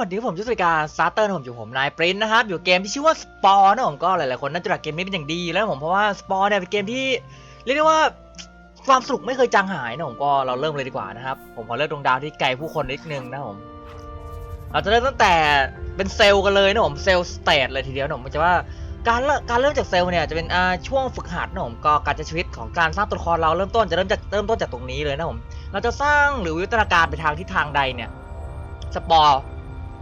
สวัสดีผมจุสริการสตาร์เตอร์ผมอยู่ผมนายปรินนะครับ อยู่เกมที่ชื่อว่าสปอร์นะผมก็หลายๆคนน่าจะรักเกมนี้เป็นอย่างดีแล้วผมเพราะว่าสปอร์เนี่ยเป็นเกมที่เรียกได้ว่าความสนุกไม่เคยจางหายนะผมก็เราเริ่มเลยดีกว่านะครับ ผมขอเลือกดวงดาวที่ไกลผู้คนนิดนึงนะผมเราจะเริ่มตั้งแต่เป็นเซลล์กันเลยนะผมเซลล์สเตทเลยทีเดียวนะผมจะว่าการเริ่มการเริ่มจากเซลล์เนี่ยจะเป็นช่วงฝึกหัดนะผมก็การใช้ชีวิตของการสร้างตัวละครเราเริ่มต้นจะเริ่มจากเริ่มต้นจากตรงนี้เลยนะผมเราจะสร้างหรือวิวัฒนาการไปทางทิศทางใดเนี่ยสปอร์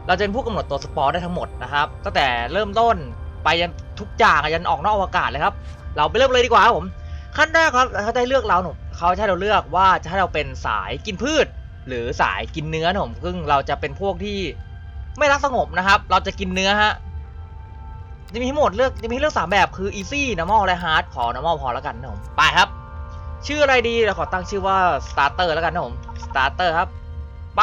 เราจะเป็นผู้กำหนดตัวสปอร์ได้ทั้งหมดนะครับตั้งแต่เริ่มต้นไปยันทุกอย่างยันออกนอกอวกาศเลยครับ เราไปเริ่มเลยดีกว่าครับผมขั้นแรกครับเขาจะให้เลือกเราหนุ่มเขาจะให้เราเลือกว่าจะให้เราเป็นสายกินพืช หรือสายกินเนื้อหนุ่มซึ่งเราจะเป็นพวกที่ไม่รักสงบนะครับ เราจะกินเนื้อฮะจะมีทั้งหมดเลือกจะมีเลือกสามแบบคือ easy normal และ hard ขอ normal พอแล้วกันนะผมไปครับ ชื่ออะไรดีเราขอตั้งชื่อว่า starter แล้วกันนะผม starter ครับไป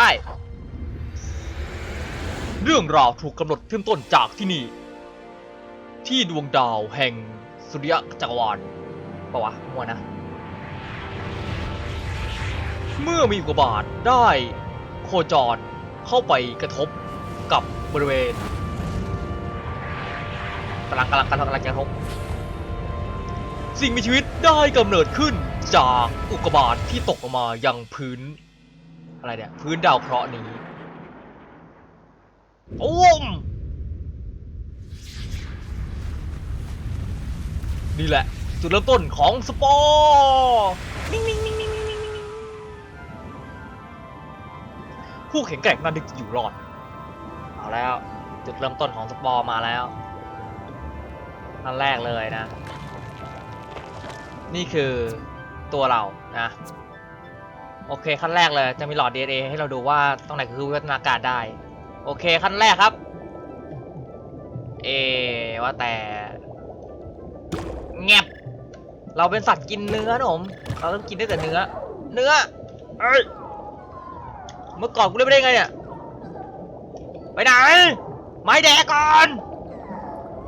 เรื่องราวถูกกำหนดขึ้นต้นจากที่นี่ ที่ดวงดาวแห่งสุริยะจักรวาลปะวะมัวนะ เมื่อมีอุกกาบาตได้โคจรเข้าไปกระทบกับบริเวณกำลังกำลังกำลังกำลังกระทบสิ่งมีชีวิตได้กำเนิดขึ้นจากอุกกาบาตที่ตกลงมายังพื้น อะไรเนี่ย พื้นดาวเคราะห์นี้ โอ้มนี่แหละ จุดเริ่มต้นของสปอร์นิ่งๆผู้แข็งแกร่งนั้นจะอยู่รอด เอาแล้ว จุดเริ่มต้นของสปอร์มาแล้วอันแรกเลยนะ นี่คือตัวเรานะโอเคขั้นแรกเลยจะมีหลอด DNA ให้เราดูว่าตรงไหนคือวิวัฒนาการได้ โอเคขั้นแรกครับ เอว่าแต่แงบเราเป็นสัตว์กินเนื้อนะผมเราต้องกินได้แต่เนื้อ เนื้อเอ้ยเมื่อก่อนกูเล่นไม่ได้ไงเนี่ยไปไหนไม่แดกก่อน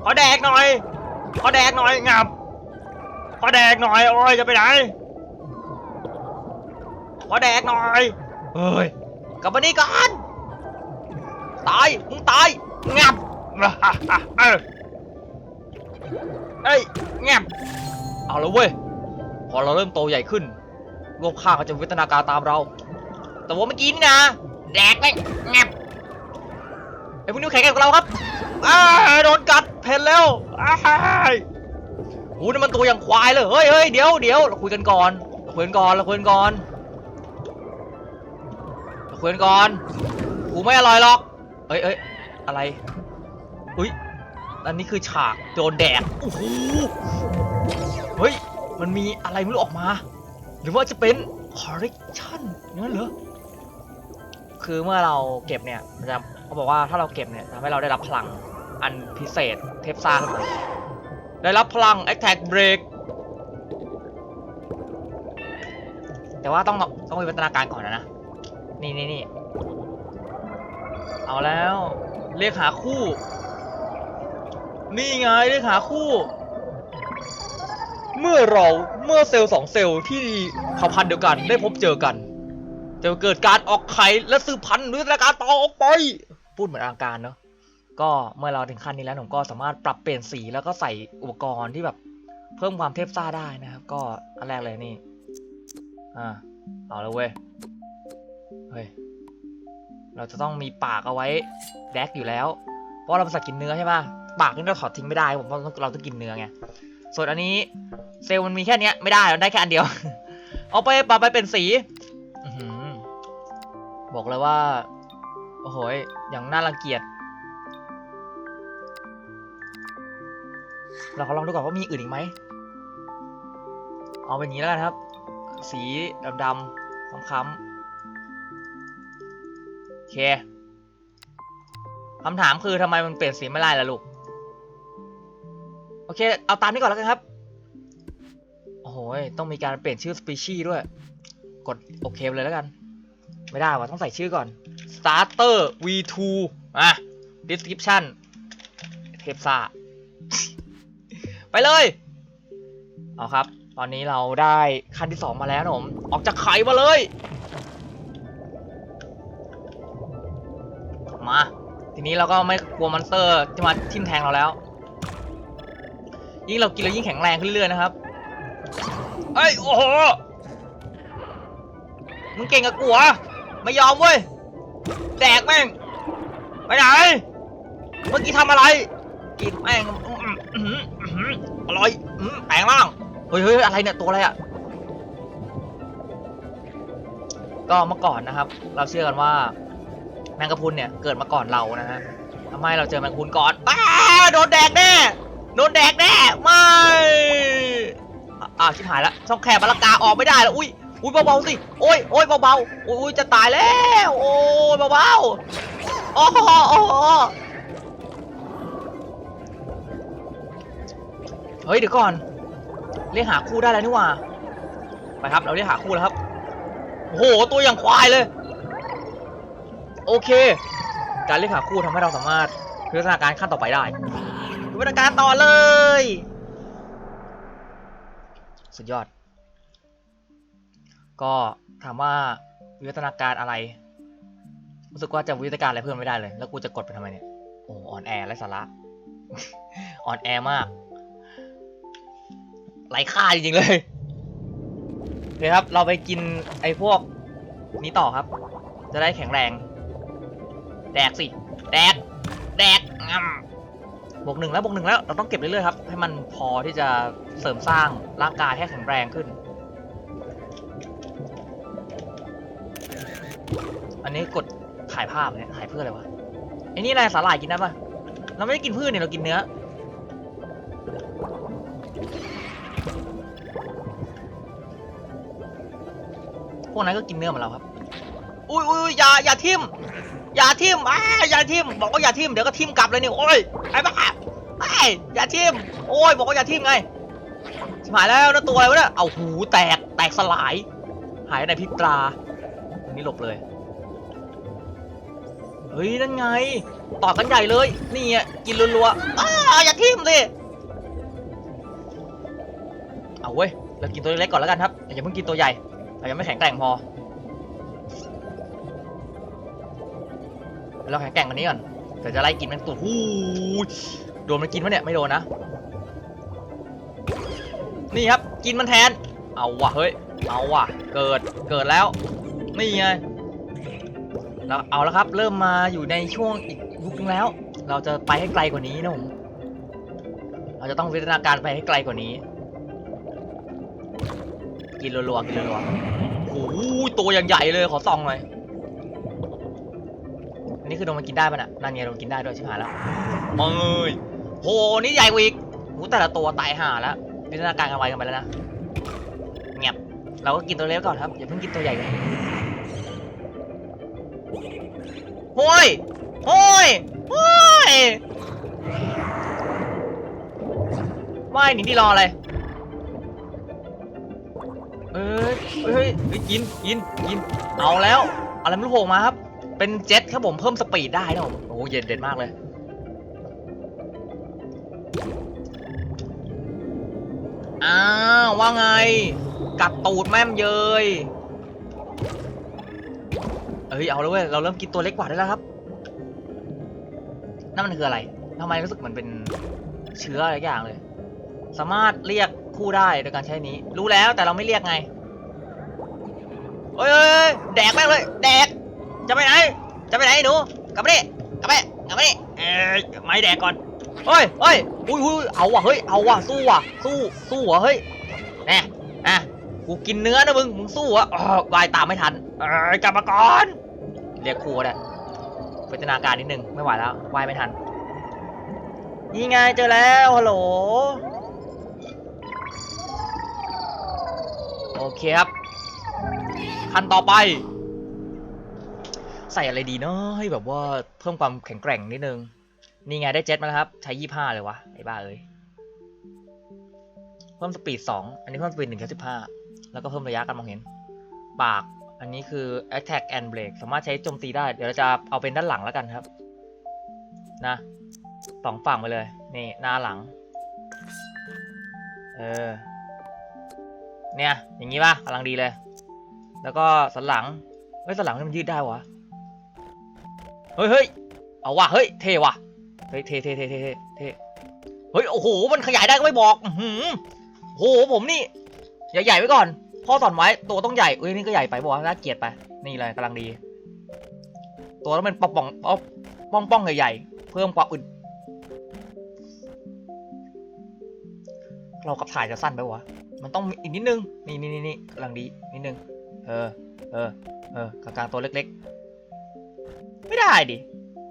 ขอแดกหน่อยขอแดกหน่อยงับขอแดกหน่อยโอ้ยจะไปไหนขอแดกหน่อยเฮ้ยกลับมานี่ก่อน ตาย มึงตาย งับเออเอ้ยงับเอาล้วเว้ย พอเราเริ่มโตใหญ่ขึ้นโลกข้าก็จะวิวัฒนาการตามเรา แต่ว่าเมื่อกี้นี่นะ แดกไปงับไอ้พวกนี้แข็งแกร่งกว่าเราครับอ้าโดนกัดเพนแล้วอ้ายโอ้นี่มันตัวอย่างควายเลย เฮ้ยเฮ้ยเดี๋ยวเดี๋ยวเราคุยกันก่อนเราคุยกันก่อนเราคุยกันก่อนเราคุยกันก่อนกูไม่อร่อยหรอก เอ้ยเอ้ยอะไร อุ้ย อันนี้คือฉากโดนแดกโอ้โหเฮ้ย มันมีอะไรไม่รู้ออกมา หรือว่าจะเป็นคอร์เรคชั่นนั่นเหรอ คือเมื่อเราเก็บเนี่ยนจะเขาบอกว่าถ้าเราเก็บเนี่ยทำให้เราได้รับพลังอันพิเศษเทพซ่าขึ้นมาได้รับพลัง Attack Break แต่ว่าต้องต้องมีวัฒนาการก่อนนะ นี่นี่นี่ เอาแล้ว เรียกหาคู่ นี่ไงเรียกหาคู่ เมื่อเราเมื่อเซลล์สองเซลล์ที่เผ่าพันธุ์เดียวกันได้พบเจอกันจะเกิดการออกไข่และสืบพันธุ์หรือวัฒนาการต่อออกไปพูดเหมือนอาการเนาะก็เมื่อเราถึงขั้นนี้แล้วผมก็สามารถปรับเปลี่ยนสีแล้วก็ใส่อุปกรณ์ที่แบบเพิ่มความเทพซ่าได้นะครับ ก็อันแรกเลยนี่อ่าเอาแล้วเว้ย เราจะต้องมีปากเอาไว้แดกอยู่แล้ว เพราะเราเป็นสัตว์กินเนื้อใช่ป่ะ ปากนี่เราถอดทิ้งไม่ได้ผมเพราะเราต้องกินเนื้อไง ส่วนอันนี้เซลล์มันมีแค่เนี้ยไม่ได้มันได้แค่อันเดียว เอาไปปรับไปเป็นสีอบอกเลยว่า โอ้โหยอย่างน่ารังเกียจ เราขอลองดูก่อนว่ามีอื่นอีกไหม เอาเป็นอย่างนี้แล้วกันครับ สีดำๆค้ำๆ เคคำถามคือทำไมมันเปลี่ยนสีไม่ได้ล่ะลูก โอเค เอาตามนี้ก่อนแล้วกันครับ โอ้โหต้องมีการเปลี่ยนชื่อสปีชีส์ด้วย กดโอเคเลยแล้วกัน ไม่ได้ว่ะต้องใส่ชื่อก่อน starter v2 อะ description เทปซ่าไปเลย เอาครับ ตอนนี้เราได้ขั้นที่สองมาแล้วนะผม ออกจากไข่มาเลย มา ทีนี้เราก็ไม่กลัวมอนสเตอร์จะมาทิ่มแทงเราแล้ว ยิ่งเรากินเรายิ่งแข็งแรงขึ้นเรื่อยๆนะครับเอ้ยโอ้โหมึงเก่งกับกูเหรอไม่ยอมเว้ยแดกแม่งไปไหนเมื่อกี้ทำอะไร กินแม่งอร่อยแปลงร่างเฮ้ยเฮ้ยอะไรเนี่ยตัวอะไรอะก็เมื่อก่อนนะครับ เราเชื่อกันว่า แมงกะพรุนเนี่ยเกิดมาก่อนเรานะฮะทำไมเราเจอแมงกะพรุนก่อนอ้าโดนแดกแน่โดนแดกแน่ไม่อ่าชิบหายละช่องแคบมะลกาออกไม่ได้แล้วอุ้ยอุ้ยเบาๆสิโอ้ยโอ้ยเบาๆอุ้ยจะตายแล้วโอ้ยเบาๆโอ้โหโอ้เฮ้ยเดี๋ยวก่อน เรียกหาคู่ได้แล้วนี่ว่าไปครับเราเรียกหาคู่แล้วครับโอ้โหตัวอย่างควายเลย โอเค การเรียกหาคู่ทำให้เราสามารถพิวัฒนาการขั้นต่อไปได้พิวัฒนาการต่อเลย สุดยอด ก็ถามว่าวิวัฒนาการอะไร รู้สึกว่าจะวิวัฒนาการอะไรเพิ่มไม่ได้เลย แล้วกูจะกดไปทำไมเนี่ย โอ้อ่อนแอและสาระ อ่อนแอมากไร้ค่าจริงๆเลยโอเคครับ เราไปกินไอ้พวกนี้ต่อครับ จะได้แข็งแรง แดกสิ แดก แดกงำบวกหนึ่งแล้วบวกหนึ่งแล้ว เราต้องเก็บเรื่อยๆครับ ให้มันพอที่จะเสริมสร้างร่างกายให้แข็งแรงขึ้น อันนี้กดถ่ายภาพเนี่ยถ่ายเพื่ออะไรวะไอ้นี่อะไรสาหร่ายกินได้ปะเราไม่ได้กินพืชเนี่ยเรากินเนื้อ พวกนั้นก็กินเนื้อเหมือนเราครับ อุ้ยอุ้ยอย่าอย่าทิมอย่าทิมอ้าอย่าทิมบอกว่าอย่าทิมเดี๋ยวก็ทิมกลับเลยนี่โอ้ยไอ้บ้าไอ้อย่าทิมโอ้ยบอกว่าอย่าทิมไงชิบหายแล้วนะตัวอะไรวะเนี่ยเอาหูแตกแตกสลาย หายในพริบตาอันนี้หลบเลยเฮ้ยนั่นไงต่อกันใหญ่เลยนี่อะกินรัวๆอ้าอย่าทิมสิเอาเว้ยเรากินตัวเล็กก่อนแล้วกันครับอย่าเพิ่งกินตัวใหญ่เรายังไม่แข็งแกร่งพอ เราแข็งแกร่งกว่านี้ก่อนเดี๋ยวจะไล่กินมันตัวหูโดนมันกินปะเนี่ยไม่โดนนะ นี่ครับกินมันแทน เอาว่ะเฮ้ย เอาว่ะ เกิด เกิดแล้ว นี่ไงเราเอาแล้วครับ เริ่มมาอยู่ในช่วงอีกยุคนึงแล้ว เราจะไปให้ไกลกว่านี้นะผม เราจะต้องวิวัฒนาการไปให้ไกลกว่านี้ กินรัวๆกินรัวๆโอ้โหตัวอย่างใหญ่เลยขอส่องหน่อย อันนี้คือโดนมันกินได้ป่ะน่ะนั่นไงโดนกินได้ด้วยชิบหายแล้วเอ้ยโหนี่ใหญ่กว่าอีกหูแต่ละตัวตายห่าแล้ววิวัฒนาการกันไวกันไปแล้วนะเงียบเราก็กินตัวเล็กก่อนครับอย่าเพิ่งกินตัวใหญ่กันโฮ้ยโฮ้ยโฮ้ยว่ายหนีที่รออะไรเอ้ยเฮ้ยเฮ้ยกินกินกินเอาแล้วอะไรไม่รู้โผล่มาครับ เป็นเจ็ตครับผมเพิ่มสปีดได้นะผมโอ้โหเย็นเด็ดมากเลย อ้าวว่าไง กัดตูดแม่มเยยเอ้ยเอาแล้วเว้ยเราเริ่มกินตัวเล็กกว่าได้แล้วครับนั่นมันคืออะไรทำไมรู้สึกเหมือนเป็นเชื้ออะไรอย่างเลย สามารถเรียกคู่ได้โดยการใช้นี้ รู้แล้วแต่เราไม่เรียกไงเอ้ยเอ้ยเอ้ยแดกแม่งเลย แดก จะไปไหน จะไปไหนหนู กลับมาดิกลับมาดิกลับมาดิเอ้ยไม่แดกก่อนเฮ้ยเฮ้ยอุ้ยอุ้ยเอาว่ะ เฮ้ย เอาว่ะ สู้ว่ะ สู้ สู้ว่ะ เฮ้ยแน่อะ กูกินเนื้อนะมึง มึงสู้อะอ้าววายตามไม่ทันเอ้ยกลับมาก่อน เรียกครูก็ได้พัฒนาการนิดนึง ไม่ไหวแล้ววายไม่ทัน นี่ไงเจอแล้ว ฮัลโหล โอเคครับ ขั้นต่อไป ใส่อะไรดีเนาะให้แบบว่าเพิ่มความแข็งแกร่งนิดนึง นี่ไงได้เจ็ตมาแล้วครับ ใช้ยี่ห้าเลยวะไอ้บ้าเอ้ยเพิ่มสปีดสองอันนี้เพิ่มสปีดหนึ่งแค่สิบห้าแล้วก็เพิ่มระยะการมองเห็น ปากอันนี้คือ attack and brake สามารถใช้โจมตีได้ เดี๋ยวเราจะเอาเป็นด้านหลังแล้วกันครับ นะสองฝั่งไปเลย นี่หน้าหลัง เออ เนี่ย อย่างนี้ป่ะกำลังดีเลย แล้วก็สันหลังเฮ้ยสันหลังนี่มันยืดได้วะ เฮ้ยเฮ้ยเอาว่ะเฮ้ยเทว่ะเฮ้ยเทเทเทเทเทเฮ้ยโอ้โหมันขยายได้ก็ไม่บอกหือโอ้โหผมนี่ใหญ่ๆไว้ก่อนพ่อสอนไว้ตัวต้องใหญ่เอ้ยนี่ก็ใหญ่ไปบอกน่าเกลียดไปนี่เลยกำลังดี ตัวต้องเป็นป่องป่องป่องป่องใหญ่ๆเพิ่มความอึดเรากับถ่ายจะสั้นไปวะมันต้องอีกนิดนึงนี่นี่นี่กำลังดีนิดนึงเออเออเออกลางๆตัวเล็ก ไม่ได้ดิ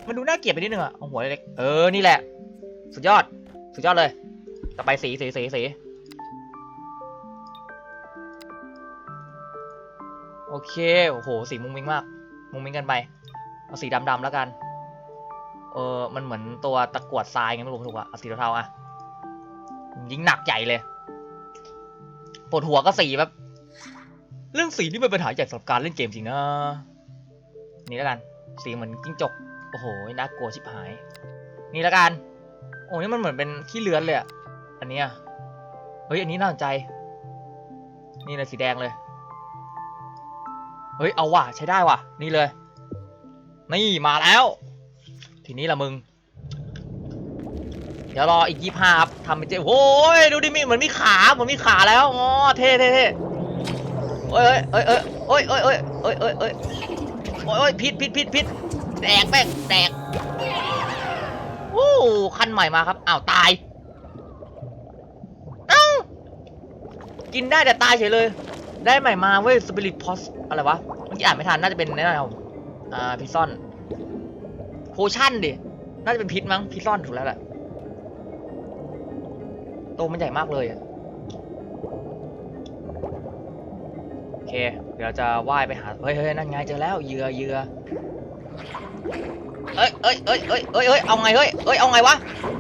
มันดูน่าเกลียดไปนิดนึงอะเอาหัวเล็ก เออ นี่แหละ สุดยอด สุดยอดเลย ต่อไปสีสีสีสีโอเค โอ้โห สีมุ้งมิ้งมาก มุ้งมิ้งกันไป เอาสีดำๆแล้วกัน เออ มันเหมือนตัวตะกรวดทรายไงไม่รู้ถูกอะเอาสีเทาๆอะยิ่งหนักใหญ่เลย ปวดหัวก็สีแบบ เรื่องสีนี่เป็นปัญหาใหญ่สำหรับการเล่นเกมจริงนะ นี่แล้วกัน สีเหมือนจิ้งจก โอ้โห น่ากลัวชิบหาย นี่ล้วกัน โอ้นี่มันเหมือนเป็นขี้เลือนเลยอะอันนี้เฮ้ย อันนี้น่าสนใจ นี่เลยสีแดงเลย เฮ้ย เอาว่ะ ใช้ได้ว่ะ นี่เลย นี่มาแล้ว ทีนี้ละมึง เดี๋ยวรออีกยี่ห้าครับทำเป็นเจ๊โอ้ย ดูดิมีเหมือนมีขาเหมือนมีขาแล้ว อ๋อ เท่เท่เท่เอ้ยเอ้ยเอ้ยเอ้ยเอ้ยเอ้ยเอ้ยเอ้ยเอ้ยเอ้ย โอ้ยพิษพิษพิษพิษแดกแม่งแดกโอ้คันใหม่มาครับอ้าวตายเอ้ากินได้แต่ตายเฉยเลย ได้ใหม่มาเว้ยสปิริตพอสอะไรวะเมื่อกี้อ่านไม่ทันน่าจะเป็นแน่นอนอ่าพิซซอนโพชั่นดิน่าจะเป็นพิษมั้งพิซซอนถูกแล้วแหละตัวมันใหญ่มากเลยอะ เคเดี๋ยวจะว่ายไปหาเฮ้ยเฮ้ยนั่นไงเจอแล้วเหยื่อเหยื่อเอ้ยเอ้ยเอ้ยเอ้ยเอ้ยเอ้ยเอาไงเฮ้ยเอ้ยเอาไงวะ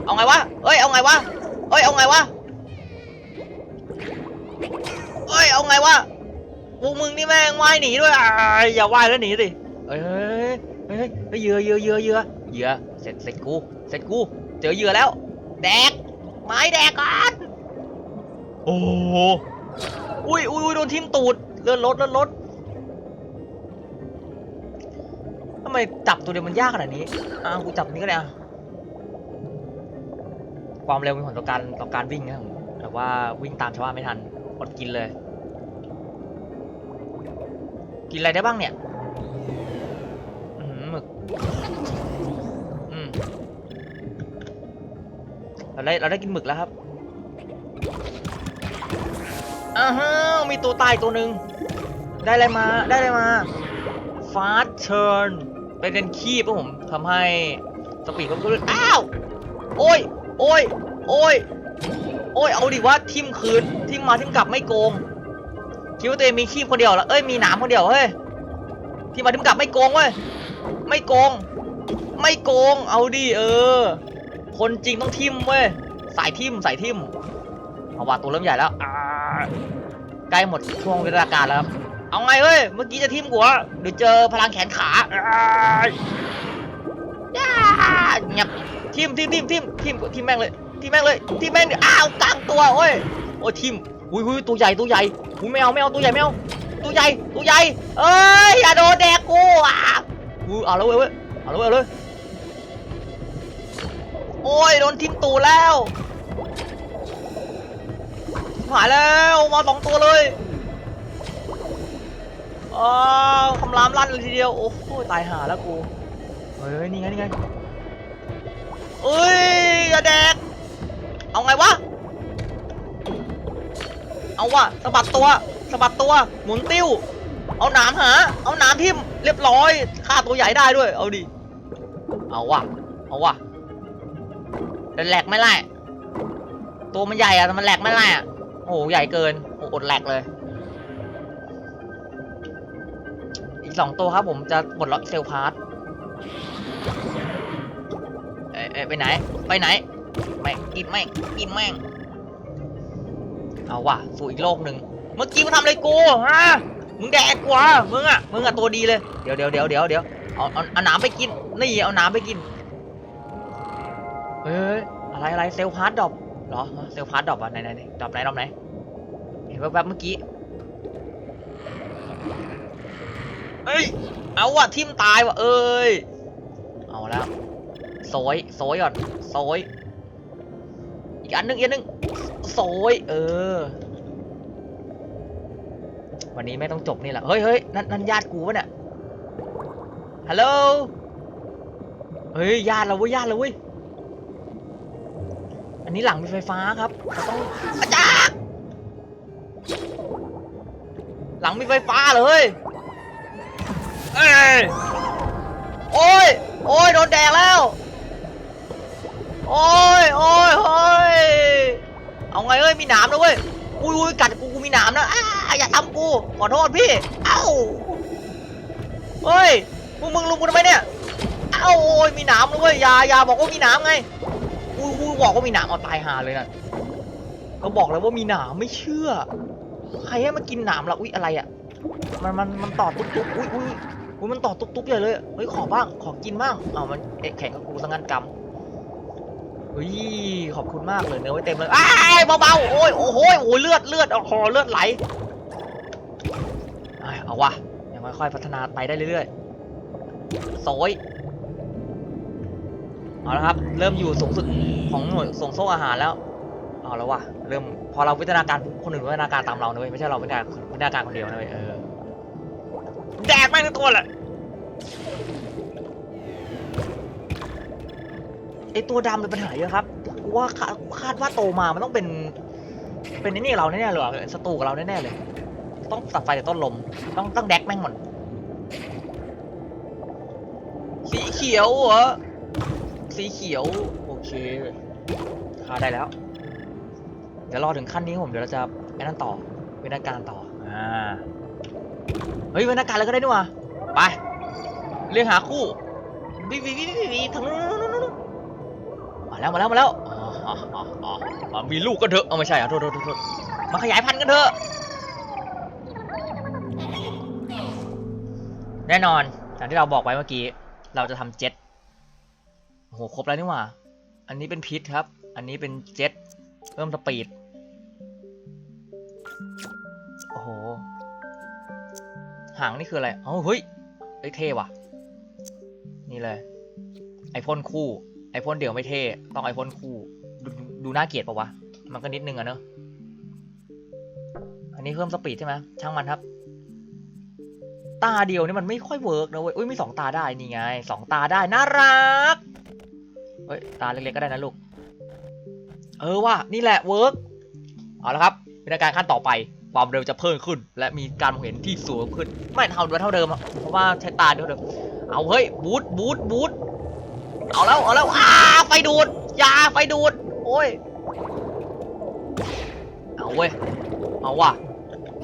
เอาไงวะเอ้ยเอาไงวะเอ้ยเอาไงวะเอ้ยเอาไงวะพวกมึงนี่แม่งว่ายหนีด้วยอ่าอย่าว่ายแล้วหนีสิเอ้ยเฮ้ยเฮ้ยเฮ้ยเฮ้ยเหยื่อเหยื่อเหยื่อเหยื่อเหยื่อเสร็จเสร็จกูเสร็จกูเจอเหยื่อแล้วแดกไม้แดกก่อนโอ้โห อุ้ยอุ้ยอุ้ยโดนทิ่มตูดเลื่อนรถเลื่อนรถทำไมจับตัวเดียวมันยากขนาดนี้อะกูจับนี้ก็ได้อะความเร็วมีผลต่อการต่อการวิ่งนะแต่ว่าวิ่งตามชาวบ้านไม่ทันอดกินเลย กินอะไรได้บ้างเนี่ยอืมหมึกอืมเราได้เราได้กินหมึกแล้วครับ อ้าวฮวมีตัวตายตัวหนึ่งได้อะไรมาได้อะไรมา fast turn เป็นเดนคีบครับผมทำให้สปีดเพิ่มขึ้นอ้าวโอ้ยโอ้ยโอ้ยโอ้ยเอาดิว่าทิมคืนทิมมาทิมกลับไม่โกงคิดว่าตัวเองมีคีบคนเดียวเหรอเอ้ยมีหนามคนเดียวเฮ้ยทิมมาทิมกลับไม่โกงเว้ยไม่โกง ไม่โกงเอาดิเออ คนจริงต้องทิมเว้ยสายทิมสายทิมเอาว่าตัวเริ่มใหญ่แล้วอ่า ใกล้หมดช่วงเวลาการแล้วครับ เอาไงเว้ย เมื่อกี้จะทิมกูวะเดี๋ยวเจอพลังแขนขาอย่าเงียบทิมทิมทิมทิมทิมทิมแม่งเลยทิมแม่งเลยทิมแม่งอ้าวกลางตัวโอ้ยโอ้ยทิมอุ้ยอุ้ยตัวใหญ่ตัวใหญ่อุ้ยไม่เอาไม่เอาตัวใหญ่ไม่เอาตัวใหญ่ตัวใหญ่เอ้ยอย่าโดนแดกกูอะอุ้ยเอาแล้วเว้ยเว้ยเอาแล้วเว้ยเอาเลยโอ้ยโดนทิมตูแล้ว หายแล้วมาสองตัวเลยอ้าวคำรามลั่นเลยทีเดียว โอ้โหตายหาแล้วกูเฮ้ยนี่ไงนี่ไงเอ้ยอย่าแดก เอาไงวะ เอาวะสะบัดตัวสะบัดตัวหมุนติ้ว เอาหนามหา เอาหนามทิ่มเรียบร้อยฆ่าตัวใหญ่ได้ด้วย เอาดิ เอาวะเอาวะแต่แหลกไม่ไล่ตัวมันใหญ่อะแต่มันแหลกไม่ไล่อะ โอ้โหใหญ่เกินโอ้อดแหลกเลย อีกสองตัวครับผมจะปลดล็อกเซลพาร์ทเอ้ยเอ้ยไปไหน ไปไหนไม่งกินแม่งกินแม่งเอาว่ะสู่อีกโลกหนึ่งเมื่อกี้มึงทำอะไรกูฮะมึงแดกกว่ามึงอะมึงอะตัวดีเลยเดี๋ยวเดี๋ยวเดี๋ยวเดี๋ยวเดี๋ยวเอาเอาเอาหนามไปกินนี่เอาหนามไปกินเฮ้ยอะไรอะไรเซลพาร์ตดรอป เหรอเซลพาร์ตดรอปอะไหนไหนไหนดรอปไหนดรอปไหน เห็นแวบๆเมื่อกี้เอ้ย เอาว่ะทิมตายว่ะเอ้ย เอาแล้วโซยโซยก่อนโซยอีกอันหนึงอีกอันหนึงโซยเออ วันนี้ไม่ต้องจบนี่แหละ เฮ้ยเฮ้ยนั่นนั่นญาติกูปะเนี่ย ฮัลโหล เฮ้ยญาติเราเว้ยญาติเราเว้ย อันนี้หลังมีไฟฟ้าครับเราต้องอาจารย์หลังมีไฟฟ้าเลยเอ้ยโอ้ยโอ้ยโดนแดกแล้วโอ้ยโอ้ยโอ้ยเอาไงเอ้ยมีหนามนะเว้ยอุ้ยอุยกัดกูกูมีหนามนะอ้าอย่าทำกูขอโทษพี่เอ้าเฮ้ยพวกมึงลุมกูทำไมเนี่ยเอ้าโอ้ยมีหนามนะเว้ยอย่าอย่าบอกว่ามีหนามไง อุ้ยบอกว่ามีหนามเอาตายหาเลยนะก็บอกแล้วว่ามีหนามไม่เชื่อ ใครให้มากินหนามล่ะอุ้ยอะไรอะ มันมันมันต่อตุ๊บตุ๊บอุ้ยอุ้ยอุ้ยมันต่อตุ๊บตุ๊บใหญ่เลยเฮ้ยขอบ้างขอกินบ้างอ้าวมันเอ๊ะแข่งกับกูสังกันกำเฮ้ยขอบคุณมากเลยเนื้อไว้เต็มเลยอ้ายเบาๆโอ้ยโอ้โหโอ้ยเลือดเลือดโอ้โหเลือดไหลเอาวะยังค่อยๆพัฒนาไปได้เรื่อยๆโซย เอาละครับ เริ่มอยู่สูงสุดของหน่วยส่งโซ่อาหารแล้ว เอาแล้วว่ะ เริ่มพอเราวิทยาการคนอื่นวิทยาการตามเรานะเว้ยไม่ใช่เราวิทยาการวิทยาการคนเดียวนะเว้ยเออ แดกแม่งทั้งตัวแหละไอตัวดำเป็นปัญหาเยอะครับว่าคาดว่าโตมามันต้องเป็น เป็นนี่เราแน่ๆเลยศัตรูกับเราแน่ๆเลย ต้องตัดไฟจากต้นลม ต้องต้องแดกแม่งหมดสีเขียวเหรอ สีเขียว โอเคฆ่าได้แล้ว เดี๋ยวรอถึงขั้นนี้ผมเดี๋ยวเราจะไอ้นั่นต่อเวนาการต่อ อ่า เฮ้ยเวนาการแล้วก็ได้นี่หว่าไป เรียกหาคู่วิวิวิวิวิทางนู้นนู้นนู้นนู้นมาแล้วมาแล้วมาแล้วอ๋ออ๋ออ๋ออ๋ออ๋อมีลูกกันเถอะเอาไม่ใช่อะโทษโทษโทษโทษมาขยายพันธุ์กันเถอะ แน่นอนอย่างที่เราบอกไว้เมื่อกี้ เราจะทำเจ็ต โอ้โหครบแล้วนี่หว่า อันนี้เป็นพิษครับ อันนี้เป็นเจ็ตเพิ่มสปีด โอ้โห หางนี่คืออะไร เอ้าเฮ้ยเอ้ยเท่ว่ะ นี่เลย ไอพ่นคู่ ไอพ่นเดี่ยวไม่เท่ ต้องไอพ่นคู่ดูดูดูน่าเกลียดปะวะ มันก็นิดนึงอะเนอะอันนี้เพิ่มสปีดใช่ไหมช่างมันครับ ตาเดียวนี่มันไม่ค่อยเวิร์กนะเว้ย อุ้ยมีสองตาได้ นี่ไง สองตาได้ น่ารัก เฮ้ย ตาเล็กๆก็ได้นะลูก เออว่ะนี่แหละเวิร์กเอาละครับวิธีการขั้นต่อไปความเร็วจะเพิ่มขึ้น และมีการมองเห็นที่สูงขึ้น ไม่เท่าเดิมเท่าเดิมเพราะว่าใช้ตาเดียวเดิมเอาเฮ้ยบูทบูทบูทเอาแล้วเอาแล้วอ้าไฟดูดยาไฟดูดโอ้ยเอาเว้ยเอาว่ะ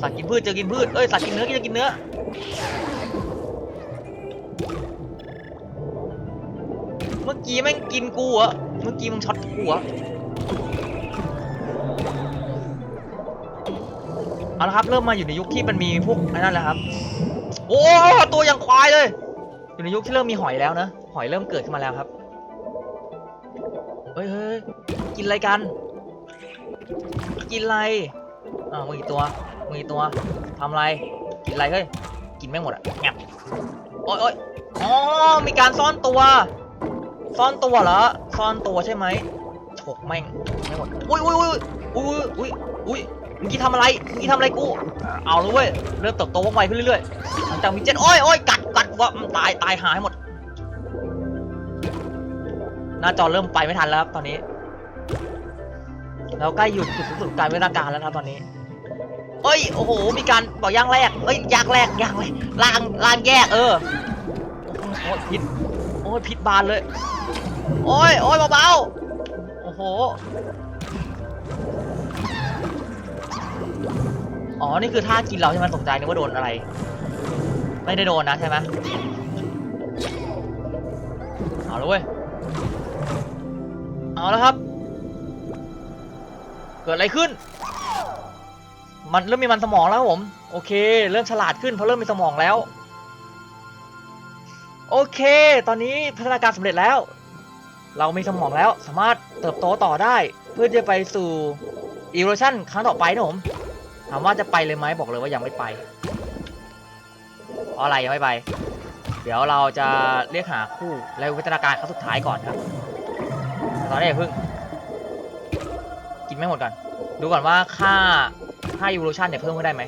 สัตว์กินพืชเจอกินพืชเอ้ยสัตว์กินเนื้อกินจะกินเนื้อ มื่อกี้แม่งกินกูเหรอะเมื่อกี้มึงช็อตกูเหรอเอาละครับเริ่มมาอยู่ในยุคที่มันมีพวกไอ้นั่นแหละครับ โอ้ตัวอย่างควายเลย อยู่ในยุคที่เริ่มมีหอยแล้วนะหอยเริ่มเกิดขึ้นมาแล้วครับเฮ้ยเฮ้ยกินอะไรกัน กินอะไรอ้าวมึงอีกตัวมึงอีกตัวทำอะไร กินอะไรเฮ้ยกินแม่งหมดอะแงบโอ๊ยโอ๊ยอ๋อมีการซ่อนตัว ซ่อนตัวเหรอซ่อนตัวใช่ไหมฉกแม่งไม่หมดอุ้ยอุ้ยอุ้ยอุ้ยอุ้ยอุ้ยเมื่อกี้ทำอะไรเมื่อกี้ทำอะไรกู เอาเลยเว้ยเริ่มเติบโตว่องไวขึ้นเรื่อยๆหลังจากมีเจ็ดโอ้ยโอ้ยกัดกัดว่าตายตายหายหมด หน้าจอเริ่มไปไม่ทันแล้วครับตอนนี้เราใกล้หยุดจุดสุดการเวลาการแล้วนะครับตอนนี้เอ้ยโอ้โหมีการบอกย่างแรกเอ้ยย่างแรกย่างแรกล่างล่างแยกเออโอ้ยพิษ อ้ยพิษบานเลย โอ้ยโอ้ยเบาๆ โอ้โห อ๋อ นี่คือท่ากินเราใช่ไหมตกใจนึกว่าโดนอะไร ไม่ได้โดนนะใช่ไหมเอาแล้วเว้ย เอาแล้วครับ เกิดอะไรขึ้น มันเริ่มมีมันสมองแล้วผม โอเค เริ่มฉลาดขึ้นเพราะเริ่มมีสมองแล้ว โอเค ตอนนี้พัฒนาการสำเร็จแล้ว เรามีสมองแล้วสามารถเติบโตต่อได้ เพื่อจะไปสู่ evolution ครั้งต่อไปนะผมถามว่าจะไปเลยไหมบอกเลยว่ายังไม่ไปเพราะอะไรยังไม่ไป เดี๋ยวเราจะเรียกหาคู่และวิวัฒนาการครั้งสุดท้ายก่อนครับตอนนี้อย่เพิ่ง กินไม่หมดก่อน ดูก่อนว่าค่าค่า evolution เนี่ยเพิ่มขึ้นได้ไหม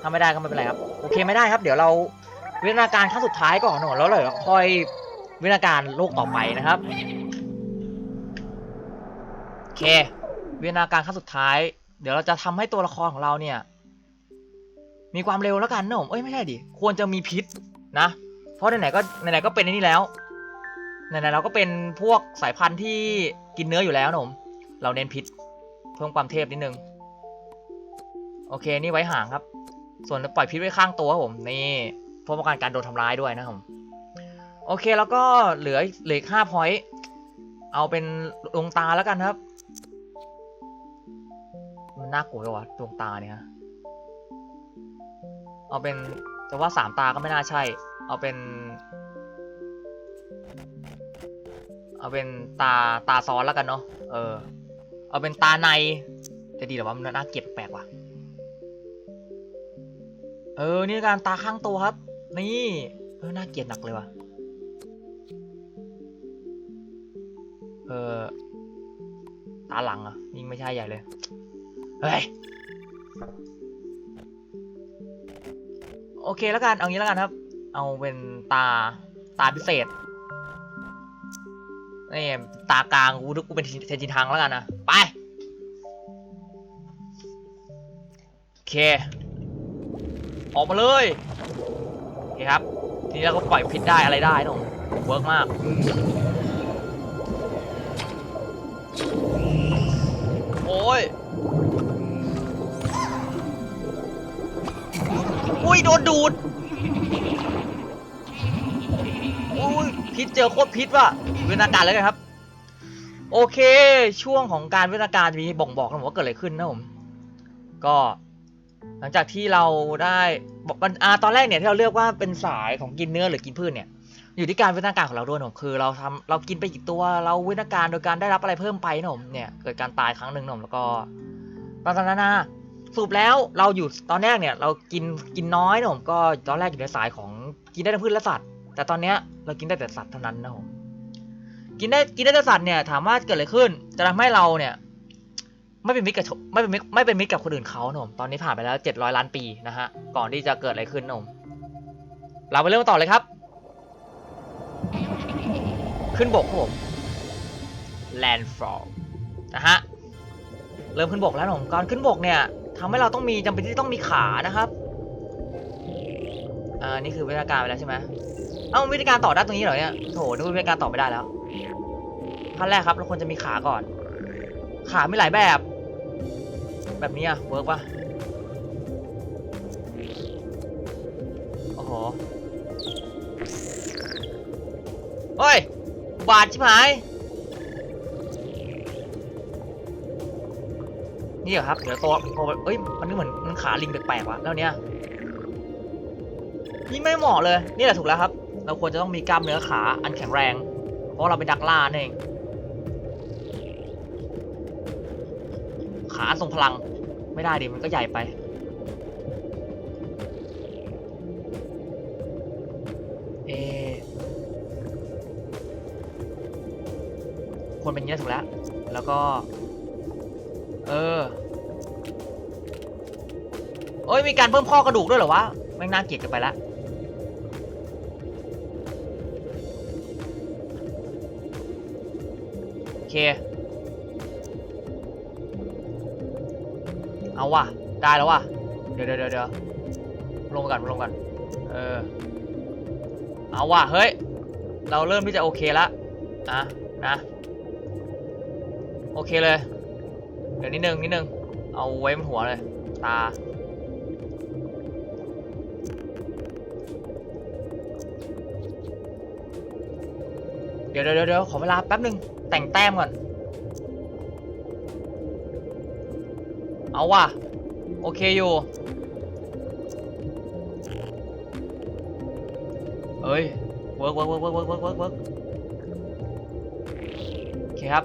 ถ้าไม่ได้ก็ไม่เป็นไรครับ โอเคไม่ได้ครับ เดี๋ยวเรา วิวัฒนาการขั้นสุดท้ายก่อนหน่อแล้วเดี๋ยวเราค่อยวิวัฒนาการโลกต่อไปนะครับโอเควิวัฒนาการขั้นสุดท้าย เดี๋ยวเราจะทำให้ตัวละครของเราเนี่ย มีความเร็วแล้วกันนะผมเอ้ยไม่ใช่ดิควรจะมีพิษนะ เพราะไหนๆก็ไหนๆก็เป็นไอ้นี่แล้วไหนๆเราก็เป็นพวกสายพันธุ์ที่กินเนื้ออยู่แล้วนะผมเราเน้นพิษเพิ่มความเทพนิดนึงโอเคนี่ไว้ห่างครับ ส่วนปล่อยพิษไว้ข้างตัวครับผมนี่ เพื่อป้องกันการโดนทำร้ายด้วยนะครับโอเคแล้วก็เหลือเหลืออีกห้าพอยต์เอาเป็นดวงตาแล้วกันครับ มันน่ากลัวเลยวะดวงตาเนี่ยเอาเป็นจะว่าสามตาก็ไม่น่าใช่ เอาเป็น เอาเป็นตาตาซ้อนแล้วกันเนาะเออ เอาเป็นตาในจะดีหรือว่ามันน่าเกลียดแปลกว่ะเออ นี่การตาข้างตัวครับ นี่เออน่าเกลียดหนักเลยว่ะ เออตาหลังอะยิ่งไม่ใช่ใหญ่เลย เฮ้ย โอเคแล้วกัน เอางี้แล้วกันครับ เอาเป็นตาตาพิเศษนี่ตากลางกูนึกกูเป็นเทนจินทังแล้วกันนะไป โอเค ออกมาเลย เคครับ ทีนี้เราก็ปล่อยพิษได้อะไรได้นะผมเวิร์กมากโอ้ยอุ้ยโดนดูดอุ้ยพิษเจอโคตรพิษว่ะเวินาการเลยกันครับ โอเค ช่วงของการเวินาการจะมีบ่งบอกนะผมว่าเกิดอะไรขึ้นนะผม ก็ หลังจากที่เราได้บอกมันอ่าตอนแรกเนี่ยที่เราเลือกว่าเป็นสายของกินเนื้อหรือกินพืชเนี่ย อยู่ที่การวินาการของเราด้วยนะผมคือ เราทำเรากินไปกี่ตัวเราวินาการโดยการได้รับอะไรเพิ่มไปนะผมเนี่ยเกิดการตายครั้งหนึ่งนะผมแล้วก็ต่างๆนานาสรุปแล้วเราอยู่ตอนแรกเนี่ย เรากินกินน้อยนะผมก็ตอนแรกอยู่ในสายของกินได้ทั้งพืชและสัตว์ แต่ตอนเนี้ยเรากินได้แต่สัตว์เท่านั้นนะผมกินได้กินได้แต่สัตว์เนี่ยถามว่าเกิดอะไรขึ้น จะทำให้เราเนี่ย ไม่เป็นมิตรกับไม่เป็นมิตรไม่เป็นมิตรกับคนอื่นเขาหนะผมตอนนี้ผ่านไปแล้ว 700 ล้านปีนะฮะ ก่อนที่จะเกิดอะไรขึ้นหนะผมเราไปเริ่มต่อเลยครับ ขึ้นบกครับผม landfall นะฮะ เริ่มขึ้นบกแล้วหนะผมก่อนขึ้นบกเนี่ยทำให้เราต้องมีจำเป็นที่ต้องมีขานะครับอ่านี่คือวิธีการไปแล้วใช่ไหมเอ้าวิธีการต่อได้ตรงนี้เหรอเนี่ยโถนึกว่าวิธีการต่อไม่ได้แล้วขั้นแรกครับเราควรจะมีขาก่อน ขาไม่หลายแบบ แบบนี้อะเวิร์กปะโอ้โหเฮ้ย บาดชิบหาย นี่เหรอครับ เดี๋ยวตัวตัวเอ้ย มันนี่เหมือนมันขาลิงแปลกๆวะแล้วเนี้ยยิ่ไม่เหมาะเลย นี่แหละถูกแล้วครับ เราควรจะต้องมีกล้ามเนื้อขาอันแข็งแรง เพราะเราเป็นดักล่านั่นเอง ขาทรงพลัง ไม่ได้ดิมันก็ใหญ่ไป เอควรเป็นอย่างนี้ถูกแล้ว แล้วก็ เออ เอ้ย มีการเพิ่มข้อกระดูกด้วยเหรอวะแม่งน่าเกลียดกันไปละโอเค เอาว่ะ ได้แล้วว่ะ เดี๋ยวเดี๋ยวเดี๋ยวลงก่อนลงก่อน เออ เอาว่ะ เฮ้ย เราเริ่มที่จะโอเคละอะนะ โอเคเลย เดี๋ยวนิดนึงนิดนึง เอาไว้บนหัวเลย ตา เดี๋ยวเดี๋ยวเดี๋ยวขอเวลาแป๊บนึง แต่งแต้มก่อน เอาว่ะ โอเคอยู่เอ้ย เวิร์กเวิร์กเวิร์กเวิร์กเวิร์กเวิร์กเวิร์กโอเคครับ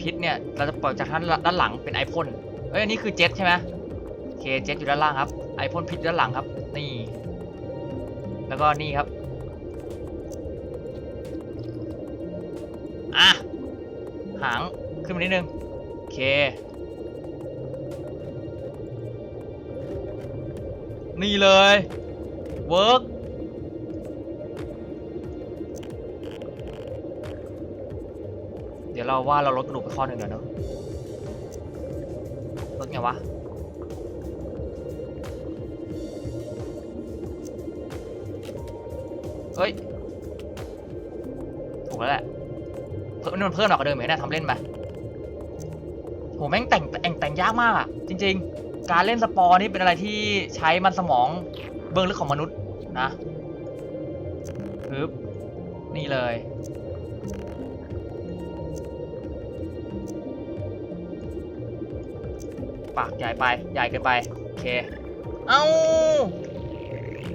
พิษเนี่ย เราจะปล่อยจากด้านด้านหลังเป็นไอพ่นเอ้ย อันนี้คือเจ็ตใช่ไหมโอเค เจ็ตอยู่ด้านล่างครับ ไอพ่นพิษด้านหลังครับ นี่แแล้วก็นี่ครับ อะ หาง ขึ้นมานิดนึง โอเค นี่เลยเวิร์กเดี๋ยวเราว่าเราลดกระดูกไปข้อหนึ่งเดี๋ยวเนอะลดไงวะเฮ้ยถูกแล้วแหละเพิ่มนี่มันเพิ่มหรอกเดิมเหมือนนะทำเล่นไปโหแม่งแต่งแต่งแต่งยากมากอะจริง ๆ การเล่นสปอร์นี่เป็นอะไรที่ใช้มันสมองเบื้องลึกของมนุษย์นะปึ๊บนี่เลย ปากใหญ่ไป ใหญ่เกินไป โอเค เอ้า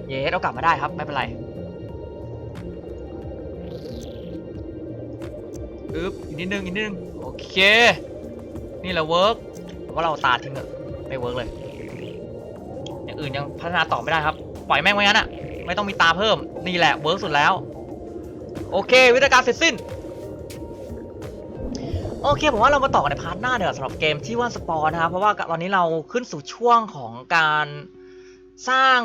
เยสเอากลับมาได้ครับ ไม่เป็นไรอึ๊บอีกนิดนึง อีกนิดนึง โอเค นี่แหละเวิร์กว่าเราตาทิ้งเถอะ ไม่เวิร์กเลยอย่างอื่นยังพัฒนาต่อไม่ได้ครับ ปล่อยแม่งไว้งั้นอะไม่ต้องมีตาเพิ่ม นี่แหละเวิร์กสุดแล้ว โอเค วิธีการเสร็จสิ้น โอเค ผมว่าเรามาต่อกันในพาร์ทหน้าเดี๋ยวสำหรับเกมที่ว่าสปอร์นะครับ เพราะว่าตอนนี้เราขึ้นสู่ช่วงของการสร้าง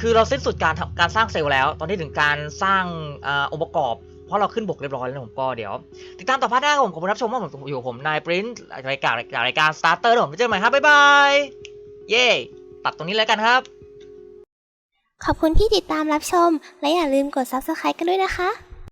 คือเราสิ้นสุดการทำการสร้างเซลล์แล้ว ตอนนี้ถึงการสร้างอาองค์ประกอบ เพราะเราขึ้นบกเรียบร้อยแล้วผมก็เดี๋ยว ติดตามต่อพาร์ทหน้าผมขอบคุณรับชมว่าผมอยู่ผมนายปริ้นรายการรายการสตาร์เตอร์ผมไปเจอกันใหม่ครับบ๊ายบายเย่ตัดตรงนี้แล้วกันครับ ขอบคุณที่ติดตามรับชม และอย่าลืมกด subscribe กันด้วยนะคะ